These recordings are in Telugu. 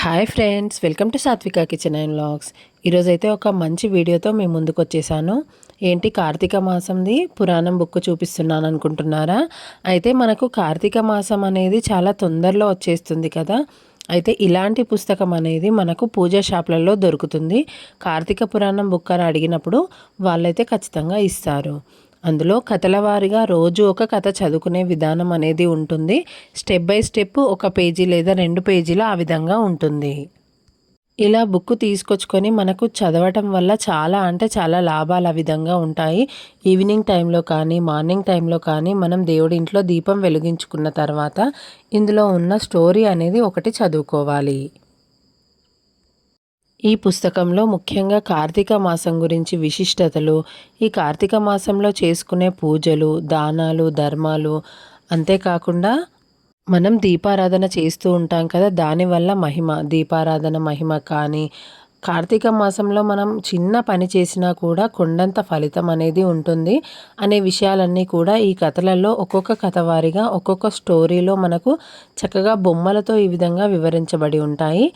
Hi friends welcome to Satvika kitchen and vlogs ఈరోజైతే ఒక మంచి వీడియోతో మేము ముందుకు వచ్చేసాను. ఏంటి కార్తీక మాసంది? పురాణం బుక్ చూపిస్తున్నాను అనుకుంటున్నారా? అయితే మనకు కార్తీక మాసం అనేది చాలా తొందరలో వచ్చేస్తుంది కదా. అయితే ఇలాంటి పుస్తకం అనేది మనకు పూజా షాప్లలో దొరుకుతుంది. కార్తీక పురాణం బుక్ అని అడిగినప్పుడు వాళ్ళైతే ఖచ్చితంగా ఇస్తారు. అందులో కథల వారిగా రోజు ఒక కథ చదువుకునే విధానం అనేది ఉంటుంది. స్టెప్ బై స్టెప్ ఒక పేజీ లేదా రెండు పేజీలు ఆ విధంగా ఉంటుంది. ఇలా బుక్ తీసుకొచ్చుకొని మనకు చదవటం వల్ల చాలా అంటే చాలా లాభాలు ఆ విధంగా ఉంటాయి. ఈవినింగ్ టైంలో కానీ మార్నింగ్ టైంలో కానీ మనం దేవుడి ఇంట్లో దీపం వెలిగించుకున్న తర్వాత ఇందులో ఉన్న స్టోరీ అనేది ఒకటి చదువుకోవాలి. ఈ పుస్తకంలో ముఖ్యంగా కార్తీక మాసం గురించి విశిష్టతలు ఈ కార్తీక మాసంలో చేసుకునే పూజలు దానాలు ధర్మాలు అంతేకాకుండా మనం దీపారాధన చేస్తూ ఉంటాం కదా దానివల్ల మహిమ దీపారాధన మహిమ కానీ కార్తీక మాసంలో మనం చిన్న పని చేసినా కూడా కొండంత ఫలితం అనేది ఉంటుంది అనే విషయాలన్నీ కూడా ఈ కథలలో ఒక్కొక్క కథ వారిగా ఒక్కొక్క స్టోరీలో మనకు చక్కగా బొమ్మలతో ఈ విధంగా వివరించబడి ఉంటాయి.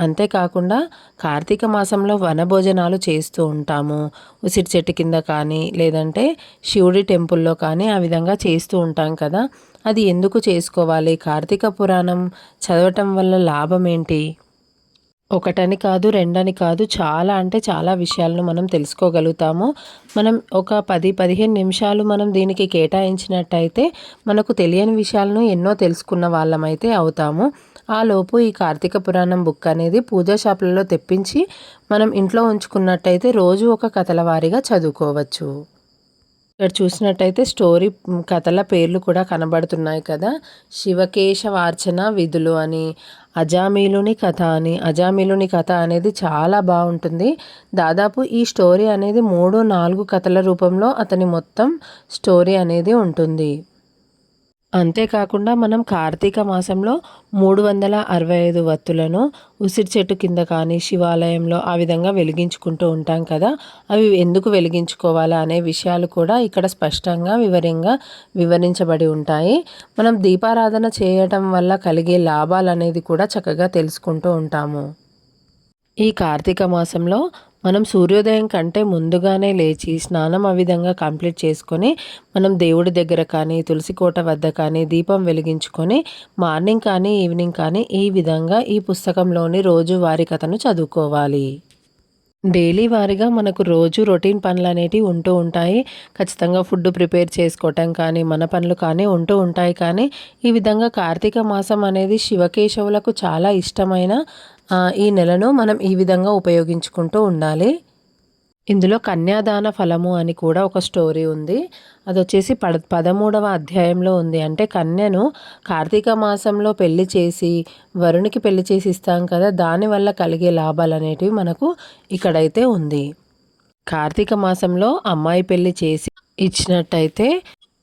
అంతేకాకుండా కార్తీక మాసంలో వనభోజనాలు చేస్తూ ఉంటాము. ఉసిరి చెట్టు కింద కానీ లేదంటే శివుడి టెంపుల్లో కానీ ఆ విధంగా చేస్తూ ఉంటాం కదా. అది ఎందుకు చేసుకోవాలి? కార్తీక పురాణం చదవటం వల్ల లాభం ఏంటి? ఒకటని కాదు రెండని కాదు చాలా అంటే చాలా విషయాలను మనం తెలుసుకోగలుగుతాము. మనం ఒక పది పదిహేను నిమిషాలు మనం దీనికి కేటాయించినట్టయితే మనకు తెలియని విషయాలను ఎన్నో తెలుసుకున్న వాళ్ళమైతే అవుతాము. ఆ లోపు ఈ కార్తీక పురాణం బుక్ అనేది పూజా షాపులలో తెప్పించి మనం ఇంట్లో ఉంచుకున్నట్టయితే రోజు ఒక కథల వారీగా చదువుకోవచ్చు. ఇక్కడ చూసినట్టయితే స్టోరీ కథల పేర్లు కూడా కనబడుతున్నాయి కదా. శివకేశ వార్చన విధులు అని అజామీలుని కథ అని అజామీలుని కథ అనేది చాలా బాగుంటుంది. దాదాపు ఈ స్టోరీ అనేది మూడు నాలుగు కథల రూపంలో అతని మొత్తం స్టోరీ అనేది ఉంటుంది. అంతేకాకుండా మనం కార్తీక మాసంలో మూడు వందల అరవై ఐదు వత్తులను ఉసిరి చెట్టు కింద కానీ శివాలయంలో ఆ విధంగా వెలిగించుకుంటూ ఉంటాం కదా. అవి ఎందుకు వెలిగించుకోవాలా అనే విషయాలు కూడా ఇక్కడ స్పష్టంగా వివరంగా వివరించబడి ఉంటాయి. మనం దీపారాధన చేయటం వల్ల కలిగే లాభాలు అనేది కూడా చక్కగా తెలుసుకుంటూ ఉంటాము. ఈ కార్తీక మాసంలో మనం సూర్యోదయం కంటే ముందుగానే లేచి స్నానం ఆ విధంగా కంప్లీట్ చేసుకొని మనం దేవుడి దగ్గర కానీ తులసి కోట వద్ద కానీ దీపం వెలిగించుకొని మార్నింగ్ కానీ ఈవినింగ్ కానీ ఈ విధంగా ఈ పుస్తకంలోని రోజువారి కథను చదువుకోవాలి. డైలీ వారిగా మనకు రోజు రొటీన్ పనులు అనేటివి ఉంటూ ఉంటాయి. ఖచ్చితంగా ఫుడ్ ప్రిపేర్ చేసుకోవటం కానీ మన పనులు కానీ ఉంటూ ఉంటాయి కానీ ఈ విధంగా కార్తీక మాసం అనేది శివకేశవులకు చాలా ఇష్టమైన ఈ నెలను మనం ఈ విధంగా ఉపయోగించుకుంటూ ఉండాలి. ఇందులో కన్యాదాన ఫలము అని కూడా ఒక స్టోరీ ఉంది. అది వచ్చేసి పద పదమూడవ అధ్యాయంలో ఉంది. అంటే కన్యను కార్తీక మాసంలో పెళ్ళి చేసి వరుణికి పెళ్ళి చేసి ఇస్తాం కదా దానివల్ల కలిగే లాభాలు అనేటివి మనకు ఇక్కడైతే ఉంది. కార్తీక మాసంలో అమ్మాయి పెళ్ళి చేసి ఇచ్చినట్టయితే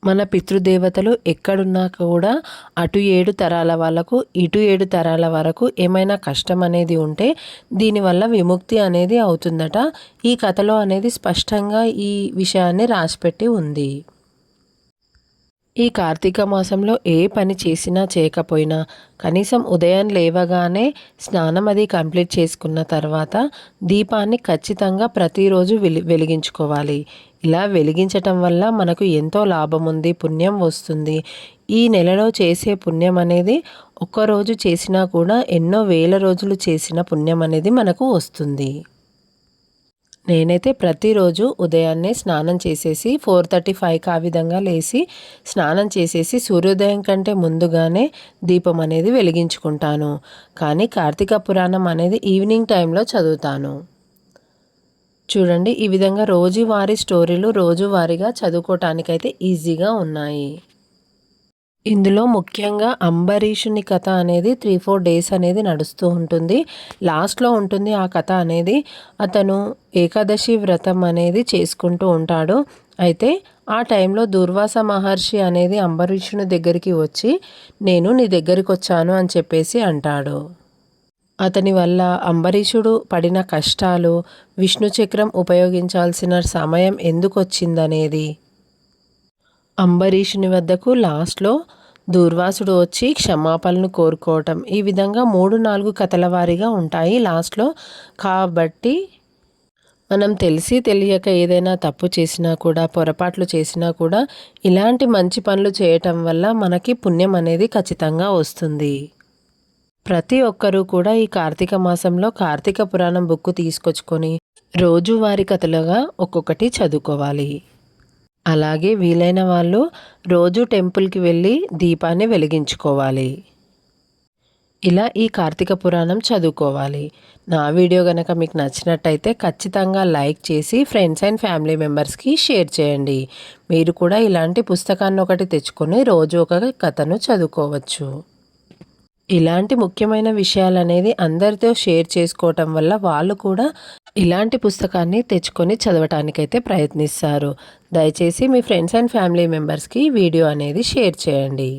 మన పితృదేవతలు ఎక్కడున్నా కూడా అటు ఏడు తరాల వాళ్ళకు ఇటు ఏడు తరాల వరకు ఏమైనా కష్టం అనేది ఉంటే దీనివల్ల విముక్తి అనేది అవుతుందట. ఈ కథలో అనేది స్పష్టంగా ఈ విషయాన్ని రాసిపెట్టి ఉంది. ఈ కార్తీక మాసంలో ఏ పని చేసినా చేయకపోయినా కనీసం ఉదయం లేవగానే స్నానం అది కంప్లీట్ చేసుకున్న తర్వాత దీపాన్ని ఖచ్చితంగా ప్రతిరోజు వెలి వెలిగించుకోవాలి. ఇలా వెలిగించటం వల్ల మనకు ఎంతో లాభం ఉంది పుణ్యం వస్తుంది. ఈ నెలలో చేసే పుణ్యం అనేది ఒక్కరోజు చేసినా కూడా ఎన్నో వేల రోజులు చేసిన పుణ్యం అనేది మనకు వస్తుంది. నేనైతే ప్రతిరోజు ఉదయాన్నే స్నానం చేసేసి ఫోర్ థర్టీ ఫైవ్కి ఆ విధంగా లేచి స్నానం చేసేసి సూర్యోదయం కంటే ముందుగానే దీపం అనేది వెలిగించుకుంటాను. కానీ కార్తీక పురాణం అనేది ఈవినింగ్ టైంలో చదువుతాను. చూడండి ఈ విధంగా రోజువారీ స్టోరీలు రోజువారీగా చదువుకోవటానికైతే ఈజీగా ఉన్నాయి. ఇందులో ముఖ్యంగా అంబరీషుని కథ అనేది త్రీ ఫోర్ డేస్ అనేది నడుస్తూ ఉంటుంది. లాస్ట్లో ఉంటుంది ఆ కథ అనేది. అతను ఏకాదశి వ్రతం అనేది చేసుకుంటూ ఉంటాడు. అయితే ఆ టైంలో దుర్వాస మహర్షి అనేది అంబరీషుని దగ్గరికి వచ్చి నేను నీ దగ్గరికి వచ్చాను అని చెప్పేసి అంటాడు. అతని వల్ల అంబరీషుడు పడిన కష్టాలు విష్ణు చక్రం ఉపయోగించాల్సిన సమయం ఎందుకు వచ్చిందనేది. అంబరీషుని వద్దకు లాస్ట్లో దూర్వాసుడు వచ్చి క్షమాపణలు కోరుకోవటం. ఈ విధంగా మూడు నాలుగు కథల వారీగా ఉంటాయి లాస్ట్లో. కాబట్టి మనం తెలిసి తెలియక ఏదైనా తప్పు చేసినా కూడా పొరపాట్లు చేసినా కూడా ఇలాంటి మంచి పనులు చేయటం వల్ల మనకి పుణ్యం అనేది ఖచ్చితంగా వస్తుంది. ప్రతి ఒక్కరూ కూడా ఈ కార్తీక మాసంలో కార్తీక పురాణం బుక్ తీసుకొచ్చుకొని రోజువారి కథలుగా ఒక్కొక్కటి చదువుకోవాలి. అలాగే వీలైన వాళ్ళు రోజు టెంపుల్కి వెళ్ళి దీపాన్ని వెలిగించుకోవాలి. ఇలా ఈ కార్తీక పురాణం చదువుకోవాలి. నా వీడియో కనుక మీకు నచ్చినట్టయితే ఖచ్చితంగా లైక్ చేసి ఫ్రెండ్స్ అండ్ ఫ్యామిలీ మెంబర్స్కి షేర్ చేయండి. మీరు కూడా ఇలాంటి పుస్తకాన్ని ఒకటి తెచ్చుకొని రోజు ఒక కథను చదువుకోవచ్చు. ఇలాంటి ముఖ్యమైన విషయాలు అనేది అందరితో షేర్ చేసుకోవటం వల్ల వాళ్ళు కూడా ఇలాంటి పుస్తకాన్ని తెచ్చుకొని చదవటానికైతే ప్రయత్నిస్తారు. దయచేసి మీ ఫ్రెండ్స్ అండ్ ఫ్యామిలీ మెంబర్స్కి వీడియో అనేది షేర్ చేయండి.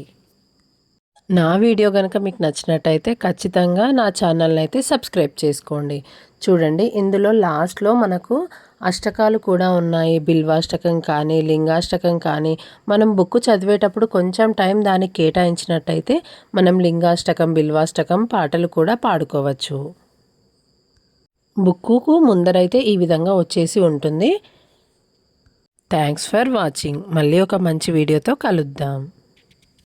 నా వీడియో కనుక మీకు నచ్చినట్టయితే ఖచ్చితంగా నా ఛానల్ని అయితే సబ్స్క్రైబ్ చేసుకోండి. చూడండి ఇందులో లాస్ట్లో మనకు అష్టకాలు కూడా ఉన్నాయి. బిల్వాష్టకం కానీ లింగాష్టకం కానీ. మనం బుక్ చదివేటప్పుడు కొంచెం టైం దానికి కేటాయించినట్టయితే మనం లింగాష్టకం బిల్వాష్టకం పాటలు కూడా పాడుకోవచ్చు. బుక్కుకు ముందరైతే ఈ విధంగా వచ్చేసి ఉంటుంది. Thanks for watching. మళ్ళీ ఒక మంచి వీడియోతో కలుద్దాం.